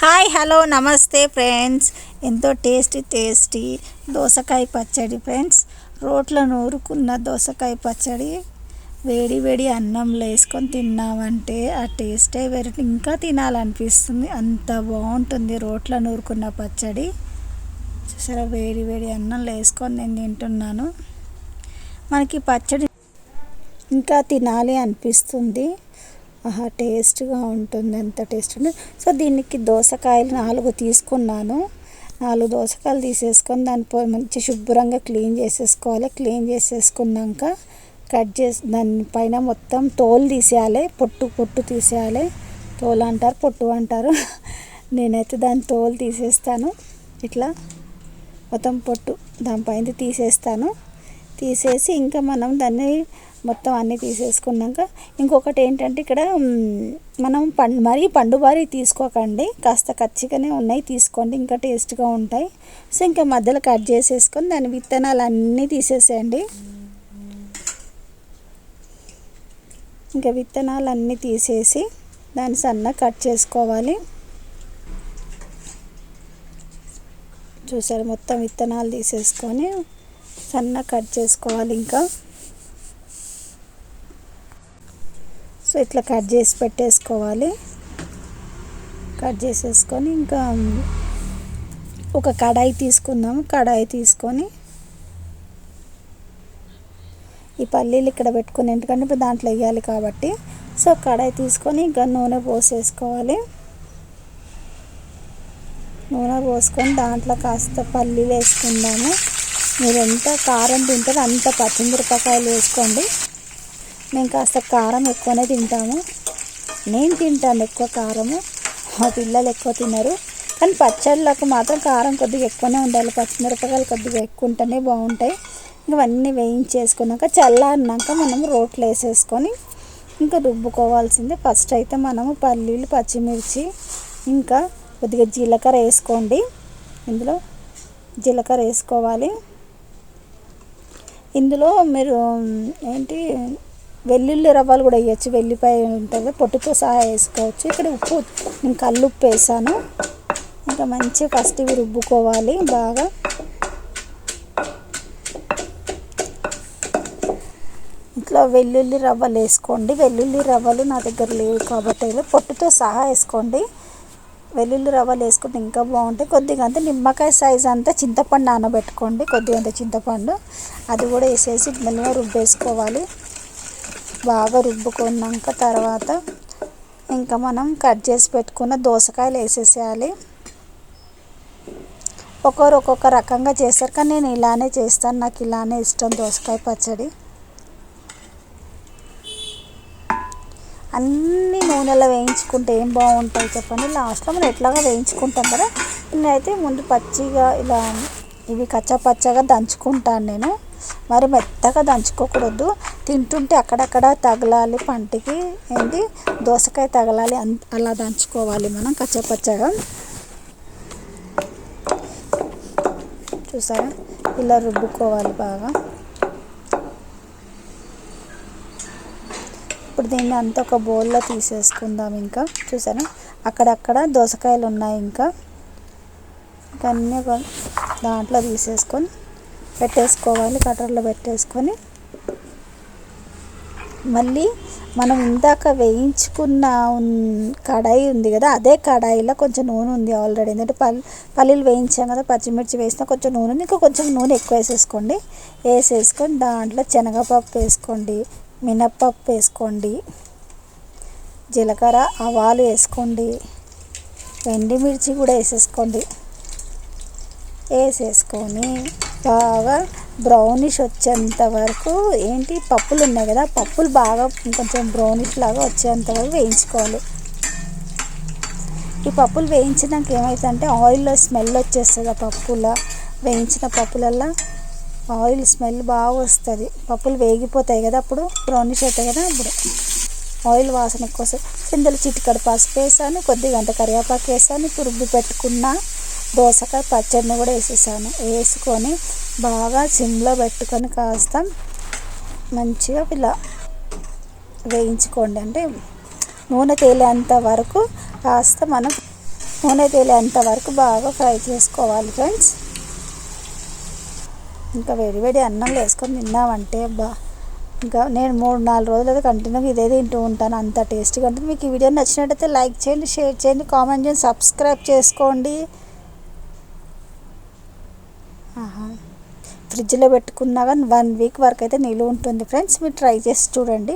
Hi hello నమస్తే friends. ఎంతో tasty tasty దోసకాయ పచ్చడి ఫ్రెండ్స్. రోట్లో నూరుకున్న దోసకాయ పచ్చడి వేడి వేడి అన్నంలో వేసుకొని తిన్నామంటే ఆ టేస్టే వేరే. ఇంకా తినాలనిపిస్తుంది. అంత బాగుంటుంది రోట్లో నూరుకున్న పచ్చడి. చూసారా వేడి వేడి అన్నంలో వేసుకొని నేను తింటున్నాను. మనకి పచ్చడి ఇంకా తినాలి అనిపిస్తుంది. ఆహా టేస్ట్గా ఉంటుంది. ఎంత టేస్ట్ ఉంటుంది. సో దీనికి దోసకాయలు నాలుగు తీసుకున్నాను. నాలుగు దోసకాయలు తీసేసుకొని దాని మంచి శుభ్రంగా క్లీన్ చేసేసుకోవాలి. క్లీన్ చేసేసుకున్నాక కట్ చేసి దాని పైన మొత్తం తోలు తీసేయాలి. పొట్టు పొట్టు తీసేయాలి. తోలు అంటారు పొట్టు అంటారు. నేనైతే దాని తోలు తీసేస్తాను. ఇట్లా మొత్తం పొట్టు దానిపైన తీసేస్తాను. తీసేసి ఇంకా మనం దాన్ని మొత్తం అన్నీ తీసేసుకున్నాక ఇంకొకటి ఏంటంటే ఇక్కడ మనం పండు మరీ పండుబారి తీసుకోకండి. కాస్త కచ్చిగానే ఉన్నాయి తీసుకోండి. ఇంకా టేస్ట్గా ఉంటాయి. సో ఇంకా మధ్యలో కట్ చేసేసుకొని దాని విత్తనాలు అన్నీ తీసేసేయండి. ఇంకా విత్తనాలు అన్నీ తీసేసి దాన్ని సన్న కట్ చేసుకోవాలి. చూసారు? మొత్తం విత్తనాలు తీసేసుకొని సన్న కట్ చేసుకోవాలి ఇంకా. ఇట్లా కట్ చేసి పెట్టేసుకోవాలి. కట్ చేసేసుకొని ఇంకా ఒక కడాయి తీసుకుందాము. కడాయి తీసుకొని ఈ పల్లీలు ఇక్కడ పెట్టుకుని ఎందుకంటే ఇప్పుడు దాంట్లో వేయాలి కాబట్టి. సో కడాయి తీసుకొని ఇంకా నూనె పోసేసుకోవాలి. నూనె పోసుకొని దాంట్లో కాస్త పల్లీలు వేసుకుందాము. మీరు ఎంత కారం తింటారో అంత పచ్చిమిరపకాయలు వేసుకోండి. మేము కాస్త కారం ఎక్కువనే తింటాము. నేను తింటాను ఎక్కువ కారము. మా పిల్లలు ఎక్కువ తినరు. కానీ పచ్చళ్ళకు మాత్రం కారం కొద్దిగా ఎక్కువనే ఉండాలి. పచ్చిమిరపకాయలు కొద్దిగా ఎక్కువ ఉంటేనే బాగుంటాయి. ఇవన్నీ వేయించేసుకున్నాక చల్లారినాక మనం రోట్లో వేసేసుకొని ఇంకా రుబ్బుకోవాల్సింది. ఫస్ట్ అయితే మనము పల్లీలు పచ్చిమిర్చి ఇంకా కొద్దిగా జీలకర్ర వేసుకోండి. ఇందులో జీలకర్ర వేసుకోవాలి. ఇందులో మీరు ఏంటి వెల్లుల్లి రవ్వలు కూడా వేయచ్చు. వెల్లిపాయ ఉంటుంది. పొట్టుతో సహా వేసుకోవచ్చు. ఇక్కడ ఉప్పు నేను కళ్ళు ఉప్పు వేసాను. ఇంకా మంచిగా ఫస్ట్ ఇవి రుబ్బుకోవాలి. బాగా ఇట్లా వెల్లుల్లి రవ్వలు వేసుకోండి. వెల్లుల్లి రవ్వలు నా దగ్గర లేవు కాబట్టి పొట్టుతో సహా వేసుకోండి. వెల్లుల్లి రవ్వలు వేసుకుంటే ఇంకా బాగుంటాయి. కొద్దిగా అంతా నిమ్మకాయ సైజ్ అంతా చింతపండు నానబెట్టుకోండి. కొద్దిగా అంత చింతపండు. అది కూడా వేసేసి మెల్లగా రుబ్బేసుకోవాలి. బాగా రుబ్బుకున్నాక తర్వాత ఇంకా మనం కట్ చేసి పెట్టుకున్న దోసకాయలు వేసేసేయాలి. ఒక్కొక్కరు ఒక్కొక్క రకంగా చేస్తారు కానీ నేను ఇలానే చేస్తాను. నాకు ఇలానే ఇష్టం దోసకాయ పచ్చడి. అన్నీ నూనెలో వేయించుకుంటే ఏం బాగుంటాయి చెప్పండి. లాస్ట్లో మనం ఎట్లాగా వేయించుకుంటాం కదా. నేనైతే ముందు పచ్చిగా ఇలా ఇవి కచ్చా పచ్చగా దంచుకుంటాను నేను. మరి మెత్తగా దంచుకోకూడదు. తింటుంటే అక్కడక్కడ తగలాలి పంటికి. ఏంటి దోసకాయ తగలాలి. అలా దంచుకోవాలి మనం కచ్చపచ్చగా. చూసారా? ఇలా రుబ్బుకోవాలి బాగా. ఇప్పుడు దీన్ని అంతా ఒక బౌల్లో తీసేసుకుందాం ఇంకా. చూసారా? అక్కడక్కడ దోసకాయలు ఉన్నాయి ఇంకా. ఇంకా అన్నీ దాంట్లో తీసేసుకొని పెట్టేసుకోవాలి కటర్లో పెట్టేసుకొని. మళ్ళీ మనం ఇందాక వేయించుకున్న కడాయి ఉంది కదా అదే కడాయిలో కొంచెం నూనె ఉంది ఆల్రెడీ. ఎందుకంటే పల్లి పల్లీలు వేయించాం కదా పచ్చిమిర్చి వేసినా కొంచెం నూనె ఇంకా కొంచెం నూనె ఎక్కువ వేసేసుకోండి. వేసేసుకొని దాంట్లో శనగపప్పు వేసుకోండి మినప్పప్పు వేసుకోండి జీలకర్ర ఆవాలు వేసుకోండి ఎండిమిర్చి కూడా వేసేసుకోండి. వేసేసుకొని బాగా బ్రౌనిష్ వచ్చేంత వరకు ఏంటి పప్పులు ఉన్నాయి కదా పప్పులు బాగా కొంచెం బ్రౌనిష్ లాగా వచ్చేంత వరకు వేయించుకోవాలి. ఈ పప్పులు వేయించినాక ఏమవుతుందంటే ఆయిల్లో స్మెల్ వచ్చేస్తుంది ఆ పప్పుల వేయించిన పప్పులల్లో ఆయిల్ స్మెల్ బాగా వస్తుంది. పప్పులు వేగిపోతాయి కదా అప్పుడు బ్రౌనిష్ అవుతాయి కదా అప్పుడు ఆయిల్ వాసన కోసం సిందలు ఇందులో చిటికడ పసుపు వేసాను కొద్దిగా అంత కరివేపాకు వేసాను ఇప్పుడు రుబ్బి పెట్టుకున్న దోసకాయ పచ్చడిని కూడా వేసేసాను. వేసుకొని బాగా సిమ్లో పెట్టుకొని కాస్త మంచిగా ఇలా వేయించుకోండి. అంటే నూనె తేలేంత వరకు కాస్త మనం నూనె తేలేంత వరకు బాగా ఫ్రై చేసుకోవాలి ఫ్రెండ్స్. ఇంకా వేడి వేడి అన్నం వేసుకొని తిన్నామంటే బా ఇంకా నేను మూడు నాలుగు రోజులు అయితే కంటిన్యూగా ఇదే తింటూ ఉంటాను. అంత టేస్టీగా ఉంటుంది. మీకు ఈ వీడియో నచ్చినట్టయితే లైక్ చేయండి షేర్ చేయండి కామెంట్ చేయండి సబ్స్క్రైబ్ చేసుకోండి. ఫ్రిడ్జ్లో పెట్టుకున్నా కానీ వన్ వీక్ వరకు అయితే నిలువ ఉంటుంది ఫ్రెండ్స్. మీరు ట్రై చేసి చూడండి.